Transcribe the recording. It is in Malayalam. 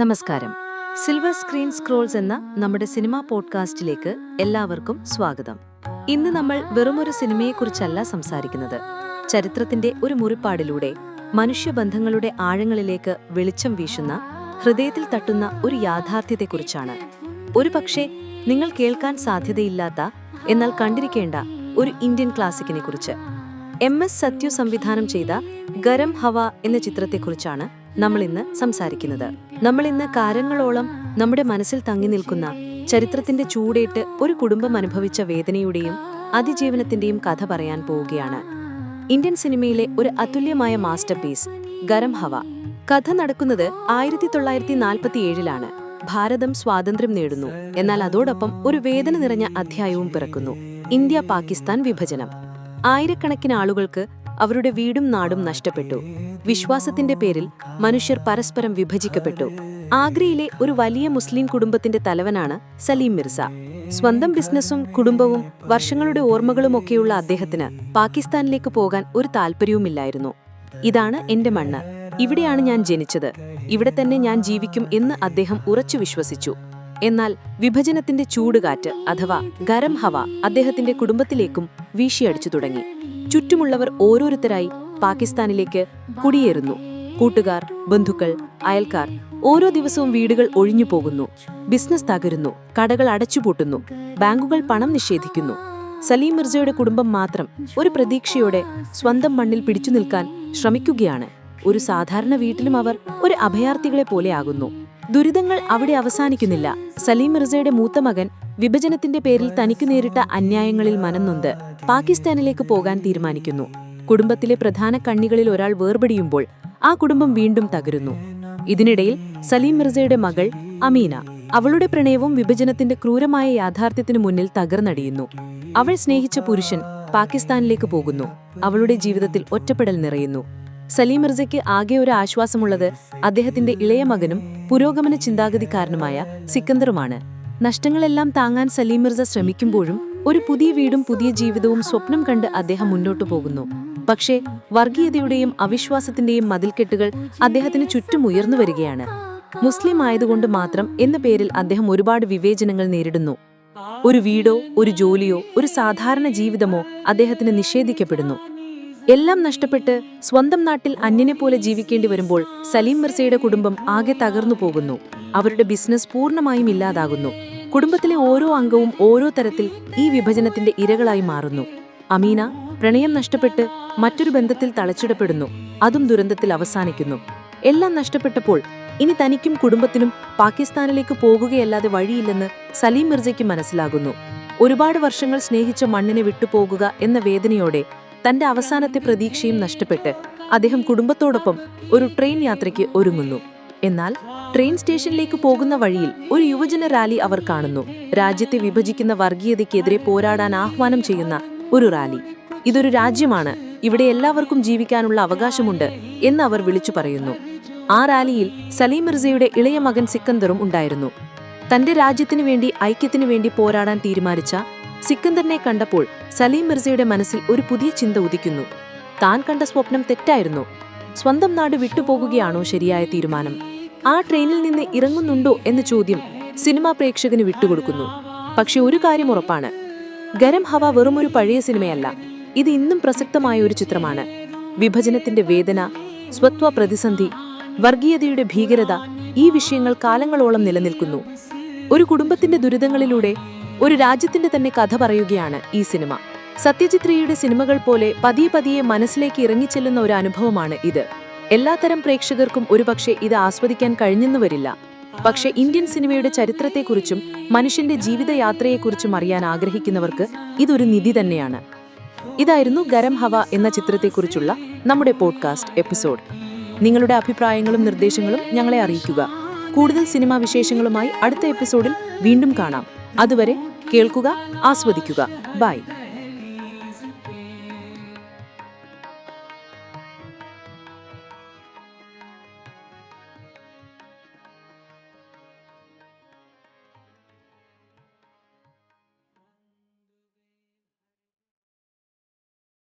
നമസ്കാരം. സിൽവർ സ്ക്രീൻ സ്ക്രോൾസ് എന്ന നമ്മുടെ സിനിമാ പോഡ്കാസ്റ്റിലേക്ക് എല്ലാവർക്കും സ്വാഗതം. ഇന്ന് നമ്മൾ വെറുമൊരു സിനിമയെക്കുറിച്ചല്ല സംസാരിക്കുന്നത്. ചരിത്രത്തിന്റെ ഒരു മുറിപ്പാടിലൂടെ മനുഷ്യബന്ധങ്ങളുടെ ആഴങ്ങളിലേക്ക് വെളിച്ചം വീശുന്ന ഹൃദയത്തിൽ തട്ടുന്ന ഒരു യാഥാർത്ഥ്യത്തെക്കുറിച്ചാണ്. ഒരു പക്ഷേ നിങ്ങൾ കേൾക്കാൻ സാധ്യതയില്ലാത്ത എന്നാൽ കണ്ടിരിക്കേണ്ട ഒരു ഇന്ത്യൻ ക്ലാസിക്കിനെ കുറിച്ച് എം എസ് സത്യു സംവിധാനം ചെയ്ത ഗരം ഹവ എന്ന ചിത്രത്തെക്കുറിച്ചാണ് നമ്മൾ ഇന്ന് സംസാരിക്കുന്നത്. നമ്മൾ ഇന്ന് കാലങ്ങളോളം നമ്മുടെ മനസ്സിൽ തങ്ങി നിൽക്കുന്ന ചരിത്രത്തിന്റെ ചൂടേറ്റ് ഒരു കുടുംബം അനുഭവിച്ച വേദനയുടെയും അതിജീവനത്തിന്റെയും കഥ പറയാൻ പോവുകയാണ്. ഇന്ത്യൻ സിനിമയിലെ ഒരു അതുല്യമായ മാസ്റ്റർപീസ് ഗരം ഹവ. കഥ നടക്കുന്നത് ആയിരത്തി തൊള്ളായിരത്തി നാൽപ്പത്തിയേഴിലാണ് ഭാരതം സ്വാതന്ത്ര്യം നേടുന്നു. എന്നാൽ അതോടൊപ്പം ഒരു വേദന നിറഞ്ഞ അധ്യായവും പിറക്കുന്നു. ഇന്ത്യ പാകിസ്ഥാൻ വിഭജനം. ആയിരക്കണക്കിന് ആളുകൾക്ക് അവരുടെ വീടും നാടും നഷ്ടപ്പെട്ടു. വിശ്വാസത്തിന്റെ പേരിൽ മനുഷ്യർ പരസ്പരം വിഭജിക്കപ്പെട്ടു. ആഗ്രയിലെ ഒരു വലിയ മുസ്ലിം കുടുംബത്തിന്റെ തലവനാണ് സലീം മിർസ. സ്വന്തം ബിസിനസ്സും കുടുംബവും വർഷങ്ങളുടെ ഓർമ്മകളുമൊക്കെയുള്ള അദ്ദേഹത്തിന് പാകിസ്ഥാനിലേക്ക് പോകാൻ ഒരു താല്പര്യവുമില്ലായിരുന്നു ഇതാണ് എന്റെ മണ്ണ്. ഇവിടെയാണ് ഞാൻ ജനിച്ചത്. ഇവിടെ തന്നെ ഞാൻ ജീവിക്കും എന്ന് അദ്ദേഹം ഉറച്ചു വിശ്വസിച്ചു. എന്നാൽ വിഭജനത്തിന്റെ ചൂടുകാറ്റ് അഥവാ ഗരം ഹവ അദ്ദേഹത്തിന്റെ കുടുംബത്തിലേക്കും വീശിയടിച്ചു തുടങ്ങി. ചുറ്റുമുള്ളവർ ഓരോരുത്തരായി പാകിസ്ഥാനിലേക്ക് കുടിയേറുന്നു. കൂട്ടുകാർ ബന്ധുക്കൾ അയൽക്കാർ ഓരോ ദിവസവും വീടുകൾ ഒഴിഞ്ഞു പോകുന്നു. ബിസിനസ് തകരുന്നു. കടകൾ അടച്ചുപൂട്ടുന്നു. ബാങ്കുകൾ പണം നിഷേധിക്കുന്നു. സലീം മിർജയുടെ കുടുംബം മാത്രം ഒരു പ്രതീക്ഷയോടെ സ്വന്തം മണ്ണിൽ പിടിച്ചു നിൽക്കാൻ ശ്രമിക്കുകയാണ്. ഒരു സാധാരണ വീട്ടിലും അവർ ഒരു അഭയാർത്ഥികളെ പോലെയാകുന്നു ദുരിതങ്ങൾ അവിടെ അവസാനിക്കുന്നില്ല. സലീം മിർസയുടെ മൂത്ത മകൻ വിഭജനത്തിന്റെ പേരിൽ തനിക്ക് നേരിട്ട അന്യായങ്ങളിൽ മനംനൊന്ത് പാകിസ്ഥാനിലേക്ക് പോകാൻ തീരുമാനിക്കുന്നു. കുടുംബത്തിലെ പ്രധാന കണ്ണികളിൽ ഒരാൾ വേർപെടിയുമ്പോൾ ആ കുടുംബം വീണ്ടും തകരുന്നു. ഇതിനിടയിൽ സലീം മിർസയുടെ മകൾ അമീന അവളുടെ പ്രണയവും വിഭജനത്തിന്റെ ക്രൂരമായ യാഥാർത്ഥ്യത്തിനു മുന്നിൽ തകർന്നടിയുന്നു. അവൾ സ്നേഹിച്ച പുരുഷൻ പാകിസ്ഥാനിലേക്ക് പോകുന്നു. അവളുടെ ജീവിതത്തിൽ ഒറ്റപ്പെടൽ നിറയുന്നു. സലീം മിർസയ്ക്ക് ആകെ ഒരു ആശ്വാസമുള്ളത് അദ്ദേഹത്തിന്റെ ഇളയ മകനും പുരോഗമന ചിന്താഗതിക്കാരനുമായ സിക്കന്ദറുമാണ്. നഷ്ടങ്ങളെല്ലാം താങ്ങാൻ സലീം മിർസ ശ്രമിക്കുമ്പോഴും ഒരു പുതിയ വീടും പുതിയ ജീവിതവും സ്വപ്നം കണ്ട് അദ്ദേഹം മുന്നോട്ടു പോകുന്നു. പക്ഷേ വർഗീയതയുടെയും അവിശ്വാസത്തിന്റെയും മതിൽക്കെട്ടുകൾ അദ്ദേഹത്തിന് ചുറ്റും ഉയർന്നു വരികയാണ്. മുസ്ലിം ആയതുകൊണ്ട് മാത്രം എന്ന പേരിൽ അദ്ദേഹം ഒരുപാട് വിവേചനങ്ങൾ നേരിടുന്നു. ഒരു വീടോ ഒരു ജോലിയോ ഒരു സാധാരണ ജീവിതമോ അദ്ദേഹത്തിന് നിഷേധിക്കപ്പെടുന്നു. എല്ലാം നഷ്ടപ്പെട്ട് സ്വന്തം നാട്ടിൽ അന്യനെ പോലെ ജീവിക്കേണ്ടി വരുമ്പോൾ സലീം മിർസയുടെ കുടുംബം ആകെ തകർന്നു പോകുന്നു. അവരുടെ ബിസിനസ് പൂർണമായും ഇല്ലാതാകുന്നു. കുടുംബത്തിലെ ഓരോ അംഗവും ഓരോ തരത്തിൽ ഈ വിഭജനത്തിന്റെ ഇരകളായി മാറുന്നു. അമീന പ്രണയം നഷ്ടപ്പെട്ട് മറ്റൊരു ബന്ധത്തിൽ തളച്ചിടപ്പെടുന്നു. അതും ദുരന്തത്തിൽ അവസാനിക്കുന്നു. എല്ലാം നഷ്ടപ്പെട്ടപ്പോൾ ഇനി തനിക്കും കുടുംബത്തിനും പാകിസ്ഥാനിലേക്ക് പോകുകയല്ലാതെ വഴിയില്ലെന്ന് സലീം മിർജയ്ക്ക് മനസ്സിലാകുന്നു. ഒരുപാട് വർഷങ്ങൾ സ്നേഹിച്ച മണ്ണിനെ വിട്ടുപോകുക എന്ന വേദനയോടെ തന്റെ അവസാനത്തെ പ്രതീക്ഷയും നഷ്ടപ്പെട്ട് അദ്ദേഹം കുടുംബത്തോടൊപ്പം ഒരു ട്രെയിൻ യാത്രയ്ക്ക് ഒരുങ്ങുന്നു. എന്നാൽ ട്രെയിൻ സ്റ്റേഷനിലേക്ക് പോകുന്ന വഴിയിൽ ഒരു യുവജന റാലി അവർ കാണുന്നു. രാജ്യത്തെ വിഭജിക്കുന്ന വർഗീയതയ്ക്കെതിരെ പോരാടാൻ ആഹ്വാനം ചെയ്യുന്ന ഒരു റാലി. ഇതൊരു രാജ്യമാണ്. ഇവിടെ എല്ലാവർക്കും ജീവിക്കാനുള്ള അവകാശമുണ്ട് എന്ന് അവർ വിളിച്ചു പറയുന്നു. ആ റാലിയിൽ സലീം മിർസയുടെ ഇളയ മകൻ സിക്കന്ദറും ഉണ്ടായിരുന്നു. തന്റെ രാജ്യത്തിനു വേണ്ടി ഐക്യത്തിനു വേണ്ടി പോരാടാൻ തീരുമാനിച്ച സിക്കന്ദറിനെ കണ്ടപ്പോൾ സലീം മിർസയുടെ മനസ്സിൽ ഒരു പുതിയ ചിന്ത ഉദിക്കുന്നു. താൻ കണ്ട സ്വപ്നം തെറ്റായിരുന്നു. സ്വന്തം നാട് വിട്ടുപോകുകയാണോ ശരിയായ തീരുമാനം? ആ ട്രെയിനിൽ നിന്ന് ഇറങ്ങുന്നുണ്ടോ എന്ന ചോദ്യം സിനിമാ പ്രേക്ഷകന് വിട്ടുകൊടുക്കുന്നു. പക്ഷെ ഒരു കാര്യം ഉറപ്പാണ്. ഗരം ഹവ വെറുമൊരു പഴയ സിനിമയല്ല. ഇത് ഇന്നും പ്രസക്തമായ ഒരു ചിത്രമാണ്. വിഭജനത്തിന്റെ വേദന സ്വത്വ പ്രതിസന്ധി വർഗീയതയുടെ ഭീകരത ഈ വിഷയങ്ങൾ കാലങ്ങളോളം നിലനിൽക്കുന്നു. ഒരു കുടുംബത്തിന്റെ ദുരിതങ്ങളിലൂടെ ഒരു രാജ്യത്തിന്റെ തന്നെ കഥ പറയുകയാണ് ഈ സിനിമ. സത്യജിത് റേയുടെ സിനിമകൾ പോലെ പതിയെ പതിയെ മനസ്സിലേക്ക് ഇറങ്ങിച്ചെല്ലുന്ന ഒരു അനുഭവമാണ് ഇത്. എല്ലാത്തരം പ്രേക്ഷകർക്കും ഒരുപക്ഷെ ഇത് ആസ്വദിക്കാൻ കഴിഞ്ഞെന്നു വരില്ല പക്ഷെ ഇന്ത്യൻ സിനിമയുടെ ചരിത്രത്തെക്കുറിച്ചും മനുഷ്യന്റെ ജീവിതയാത്രയെക്കുറിച്ചും അറിയാൻ ആഗ്രഹിക്കുന്നവർക്ക് ഇതൊരു നിധി തന്നെയാണ്. ഇതായിരുന്നു ഗരം ഹവ എന്ന ചിത്രത്തെക്കുറിച്ചുള്ള നമ്മുടെ പോഡ്കാസ്റ്റ് എപ്പിസോഡ്. നിങ്ങളുടെ അഭിപ്രായങ്ങളും നിർദ്ദേശങ്ങളും ഞങ്ങളെ അറിയിക്കുക. കൂടുതൽ സിനിമാ വിശേഷങ്ങളുമായി അടുത്ത എപ്പിസോഡിൽ വീണ്ടും കാണാം. അതുവരെ കേൾക്കുക ആസ്വദിക്കുക. ബൈ.